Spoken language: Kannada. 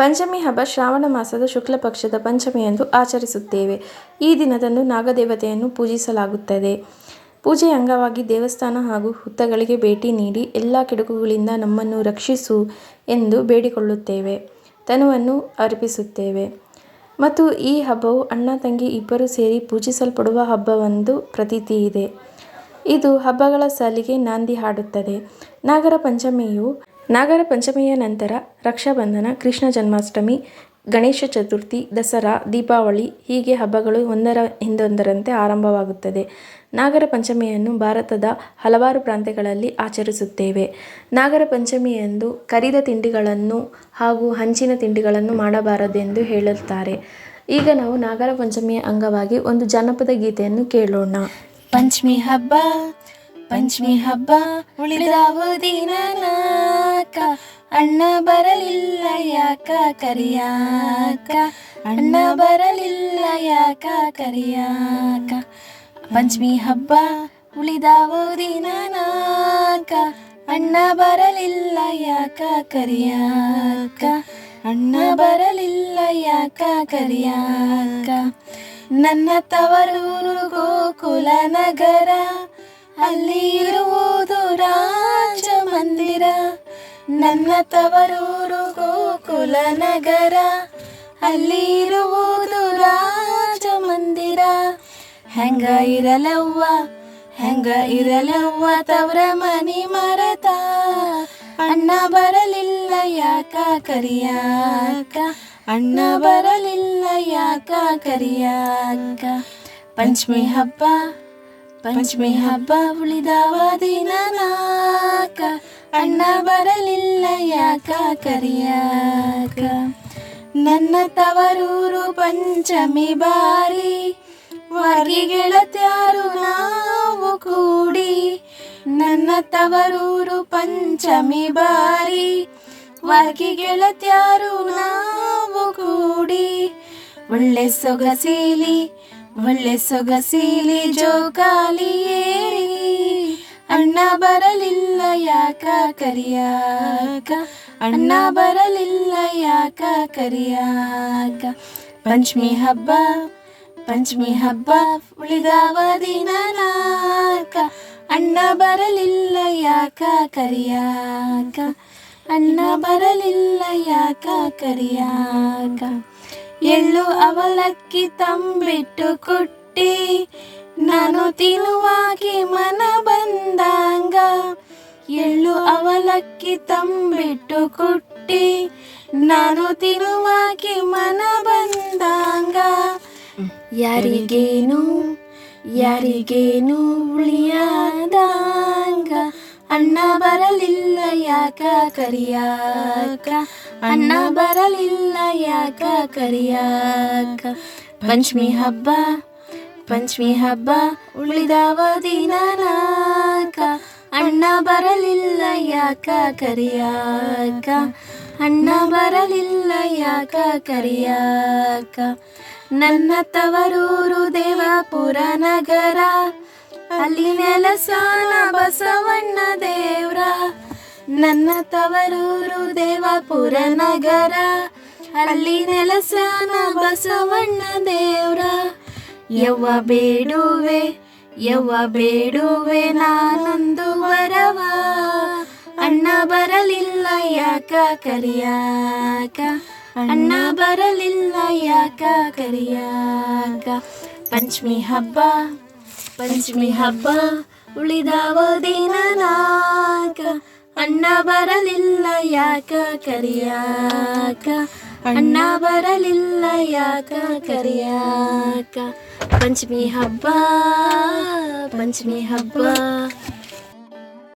ಪಂಚಮಿ ಹಬ್ಬ ಶ್ರಾವಣ ಮಾಸದ ಶುಕ್ಲ ಪಕ್ಷದ ಪಂಚಮಿಯಂದು ಆಚರಿಸುತ್ತೇವೆ. ಈ ದಿನದಂದು ನಾಗದೇವತೆಯನ್ನು ಪೂಜಿಸಲಾಗುತ್ತದೆ. ಪೂಜೆಯ ಅಂಗವಾಗಿ ದೇವಸ್ಥಾನ ಹಾಗೂ ಹುತ್ತಗಳಿಗೆ ಭೇಟಿ ನೀಡಿ ಎಲ್ಲ ಕೆಡುಕುಗಳಿಂದ ನಮ್ಮನ್ನು ರಕ್ಷಿಸು ಎಂದು ಬೇಡಿಕೊಳ್ಳುತ್ತೇವೆ. ತನುವನ್ನು ಅರ್ಪಿಸುತ್ತೇವೆ. ಮತ್ತು ಈ ಹಬ್ಬವು ಅಣ್ಣ ತಂಗಿ ಇಬ್ಬರು ಸೇರಿ ಪೂಜಿಸಲ್ಪಡುವ ಹಬ್ಬವೆಂದು ಪ್ರತೀತಿ ಇದೆ. ಇದು ಹಬ್ಬಗಳ ಸಾಲಿಗೆ ನಾಂದಿ ಹಾಡುತ್ತದೆ. ನಾಗರ ಪಂಚಮಿಯು ನಾಗರ ಪಂಚಮಿಯ ನಂತರ ರಕ್ಷಾಬಂಧನ, ಕೃಷ್ಣ ಜನ್ಮಾಷ್ಟಮಿ, ಗಣೇಶ ಚತುರ್ಥಿ, ದಸರಾ, ದೀಪಾವಳಿ ಹೀಗೆ ಹಬ್ಬಗಳು ಒಂದರ ಹಿಂದೊಂದರಂತೆ ಆರಂಭವಾಗುತ್ತದೆ. ನಾಗರ ಪಂಚಮಿಯನ್ನು ಭಾರತದ ಹಲವಾರು ಪ್ರಾಂತ್ಯಗಳಲ್ಲಿ ಆಚರಿಸುತ್ತೇವೆ. ನಾಗರ ಪಂಚಮಿಯಂದು ಕರಿದ ತಿಂಡಿಗಳನ್ನು ಹಾಗೂ ಹಂಚಿನ ತಿಂಡಿಗಳನ್ನು ಮಾಡಬಾರದೆಂದು ಹೇಳುತ್ತಾರೆ. ಈಗ ನಾವು ನಾಗರ ಪಂಚಮಿಯ ಅಂಗವಾಗಿ ಒಂದು ಜನಪದ ಗೀತೆಯನ್ನು ಕೇಳೋಣ. ಪಂಚಮಿ ಹಬ್ಬ ಪಂಚಮಿ ಹಬ್ಬ ಉಳಿದಾವು ದಿನ ನಾಕ ಅಣ್ಣ ಬರಲಿಲ್ಲ ಯಾಕ ಕರಿಯಾಕ, ಅಣ್ಣ ಬರಲಿಲ್ಲ ಯಾಕ ಕರಿಯಾಕ. ಪಂಚಮಿ ಹಬ್ಬ ಉಳಿದಾವು ದಿನ ನಾಕ ಅಣ್ಣ ಬರಲಿಲ್ಲ ಯಾಕ ಕರಿಯಾಕ, ಅಣ್ಣ ಬರಲಿಲ್ಲ ಯಾಕ ಕರಿಯಾಕ. ನನ್ನ ತವರೂರು ಗೋಕುಲ ನಗರ ಅಲ್ಲಿ ಇರುವುದು ರಾಜ ಮಂದಿರ, ನನ್ನ ತವರೂರು ಗೋಕುಲ ನಗರ. ಅಲ್ಲಿ ಇರುವುದು ರಾಜ ಮಂದಿರ, ಹೆಂಗ ಇರಲವ್ವ ಹೆಂಗ ಇರಲವ್ವ ತವರ ಮನಿ ಮರತ. ಅಣ್ಣ ಬರಲಿಲ್ಲ ಯಾಕ ಕರಿಯಾಕ, ಅಣ್ಣ ಬರಲಿಲ್ಲ ಯಾಕ ಕರಿಯಾಕ. ಪಂಚಮಿ ಹಬ್ಬ ಪಂಚಮಿ ಹಬ್ಬ ಉಳಿದವ ದಿನ ನಾಕ, ಅಣ್ಣ ಬರಲಿಲ್ಲ ಯಾಕ ಕರಿಯಾಕ? ನನ್ನ ತವರೂರು ಪಂಚಮಿ ಬಾರಿ ವರ್ಗಿ ಗೆಳತ್ಯಾರು ನಾವು ಕೂಡಿ, ನನ್ನ ತವರೂರು ಪಂಚಮಿ ಬಾರಿ ವರ್ಗಿ ಗೆಳತ್ಯಾರು ನಾವು ಕೂಡಿ, ಒಳ್ಳೆ ಸೊಗಸೀಲಿ ಒಳ್ಳೆ ಸೊಗಸೀಲಿ ಜೋಕಾಲಿ ಏರಿ, ಅಣ್ಣ ಬರಲಿಲ್ಲ ಯಾಕ ಕರಿಯಾಕ? ಅಣ್ಣ ಬರಲಿಲ್ಲ ಯಾಕ ಕರಿಯಾಕ? ಪಂಚಮಿ ಹಬ್ಬ ಪಂಚಮಿ ಹಬ್ಬ ಉಳಿದವ ದಿನ ನಾಕ ಅಣ್ಣ ಬರಲಿಲ್ಲ ಯಾಕ ಕರಿಯಾಕ? ಅಣ್ಣ ಬರಲಿಲ್ಲ ಯಾಕ ಕರಿಯಾಕ? ಎಳ್ಳು ಅವಲಕ್ಕಿ ತಂಬಿಟ್ಟು ಕುಟ್ಟಿ, ನಾನು ತಿನ್ನುವಾಗಿ ಮನ ಬಂದಂಗ. ಎಳ್ಳು ಅವಲಕ್ಕಿ ತಂಬಿಟ್ಟು ಕೊಟ್ಟಿ, ನಾನು ತಿನ್ನುವಾಗಿ ಮನ ಬಂದಂಗ. ಯಾರಿಗೇನು ಯಾರಿಗೇನು ಉಳಿಯಾದಂಗ ಅಣ್ಣ ಬರಲಿಲ್ಲ ಯಾಕ ಕರಿಯಾಕ? ಅಣ್ಣ ಬರಲಿಲ್ಲ ಯಾಕ ಕರಿಯಾಕ? ಪಂಚಮಿ ಹಬ್ಬ ಪಂಚಮಿ ಹಬ್ಬ ಉಳಿದಾವ ದಿನ ನಾಕ ಅಣ್ಣ ಬರಲಿಲ್ಲ ಯಾಕ ಕರಿಯಾಕ? ಅಣ್ಣ ಬರಲಿಲ್ಲ ಯಾಕ ಕರಿಯಾಕ? ನನ್ನ ತವರೂರು ದೇವಪುರ ನಗರ ಅಲ್ಲಿ ನೆಲಸಾನ ಬಸವಣ್ಣ ದೇವ್ರ. ನನ್ನ ತವರೂರು ದೇವಪುರ ನಗರ. ಅಲ್ಲಿ ನೆಲಸಾನ ಬಸವಣ್ಣ ದೇವ್ರ. ಯವ್ವ ಬೇಡುವೆ ಯವ್ವ ಬೇಡುವೆ ನಾನೊಂದು ವರವ. ಅಣ್ಣ ಬರಲಿಲ್ಲ ಯಾಕ ಕರಿಯಾಕ? ಅಣ್ಣ ಬರಲಿಲ್ಲ ಯಾಕ ಕರಿಯಾಕ? ಪಂಚಮಿ ಹಬ್ಬ ಪಂಚಮಿ ಹಬ್ಬ ಉಳಿದಾವ ದಿನ ನಾಕ. ಅಣ್ಣ ಬರಲಿಲ್ಲ ಯಾಕ ಕರಿಯಾಕ? ಅಣ್ಣ ಬರಲಿಲ್ಲ ಯಾಕ ಕರಿಯಾಕ? ಪಂಚಮಿ ಹಬ್ಬ ಪಂಚಮಿ ಹಬ್ಬ.